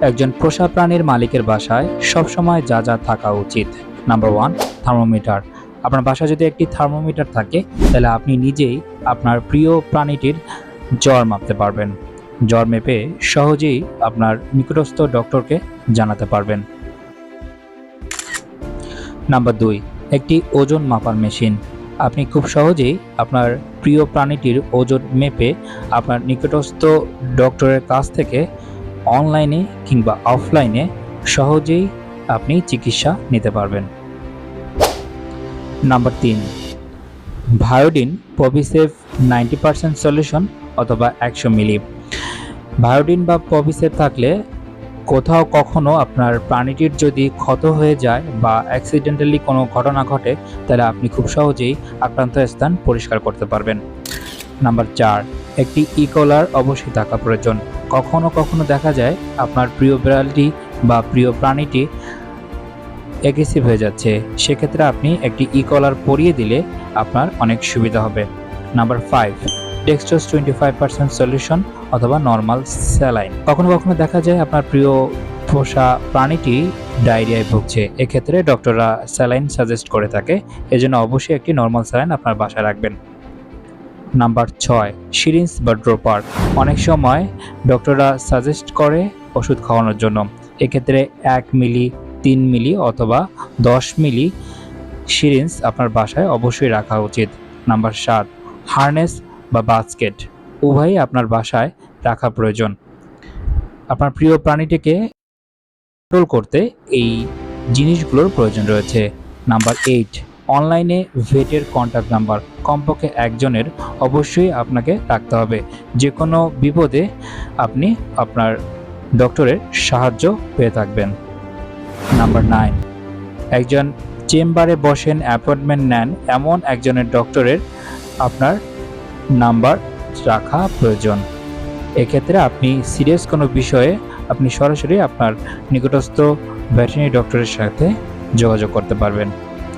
একজন পোষা প্রাণীর মালিকের বাসায় সবসময় যা যা থাকা উচিত। নাম্বার ওয়ান থার্মোমিটার আপনার বাসায় যদি একটি থার্মোমিটার থাকে, তাহলে আপনি নিজেই আপনার প্রিয় প্রাণীটির জ্বর মাপতে পারবেন। জ্বর মেপে সহজেই আপনার নিকটস্থ ডক্টরকে জানাতে পারবেন। নাম্বার দুই, একটি ওজন মাপার মেশিন। আপনি খুব সহজেই আপনার প্রিয় প্রাণীটির ওজন মেপে আপনার নিকটস্থ ডক্টরের কাছ থেকে অনলাইনে কিংবা অফলাইনে সহজেই আপনি চিকিৎসা নিতে পারবেন। নাম্বার তিন ভায়োডিন পবিসেভ নাইনটি পার্সেন্ট সলিউশন অথবা একশো মিলি। ভায়োডিন বা পবিসেভ থাকলে কোথাও কখনো আপনার প্রাণীটির যদি ক্ষত হয়ে যায় বা অ্যাক্সিডেন্টালি কোনো ঘটনা ঘটে, তাহলে আপনি খুব সহজেই আক্রান্ত স্থান পরিষ্কার করতে পারবেন। নাম্বার চার, একটি ই কলার অবশ্যই থাকা প্রয়োজন। কখনো কখনো দেখা যায় আপনার প্রিয় বিড়ালটি বা প্রিয় প্রাণীটি অ্যাগ্রেসিভ হয়ে যাচ্ছে। সেক্ষেত্রে আপনি একটি ই কলার পরিয়ে দিলে আপনার অনেক সুবিধা হবে। Number five dextrose twenty five percent solution অথবা নর্মাল স্যালাইন কখনো কখনো দেখা যায় আপনার প্রিয় পোষা প্রাণীটি ডায়রিয়ায় ভুগছে। এক্ষেত্রে ডক্টররা স্যালাইন সাজেস্ট করে থাকে। এজন্য অবশ্যই একটি নর্মাল স্যালাইন আপনার বাসায় রাখবেন। নাম্বার ছয় সিরিঞ্জ বা ড্রপার অনেক সময় ডক্টররা সাজেস্ট করে ওষুধ খাওয়ানোর জন্য। এক্ষেত্রে এক মিলি, তিন মিলি অথবা দশ মিলি সিরিঞ্জ আপনার বাসায় অবশ্যই রাখা উচিত। নাম্বার সাত, হার্নেস বা বাস্কেট। উভয়ই আপনার বাসায় রাখা প্রয়োজন। আপনার প্রিয় প্রাণীটিকে কন্ট্রোল করতে এই জিনিসগুলোর প্রয়োজন রয়েছে। নাম্বার এইট অনলাইনে ভেটের কন্ট্যাক্ট নাম্বার কমপক্ষে একজনের অবশ্যই আপনাকে রাখতে হবে। যে কোনো বিপদে আপনি আপনার ডক্টরের সাহায্য পেয়ে থাকবেন। নাম্বার নাইন একজন চেম্বারে বসেন অ্যাপয়েন্টমেন্ট নেন, এমন একজনের ডক্টরের আপনার নাম্বার রাখা প্রয়োজন। এক্ষেত্রে আপনি সিরিয়াস কোনো বিষয়ে আপনি সরাসরি আপনার নিকটস্থ ভেটেরিনারি ডক্টরের সাথে যোগাযোগ করতে পারবেন।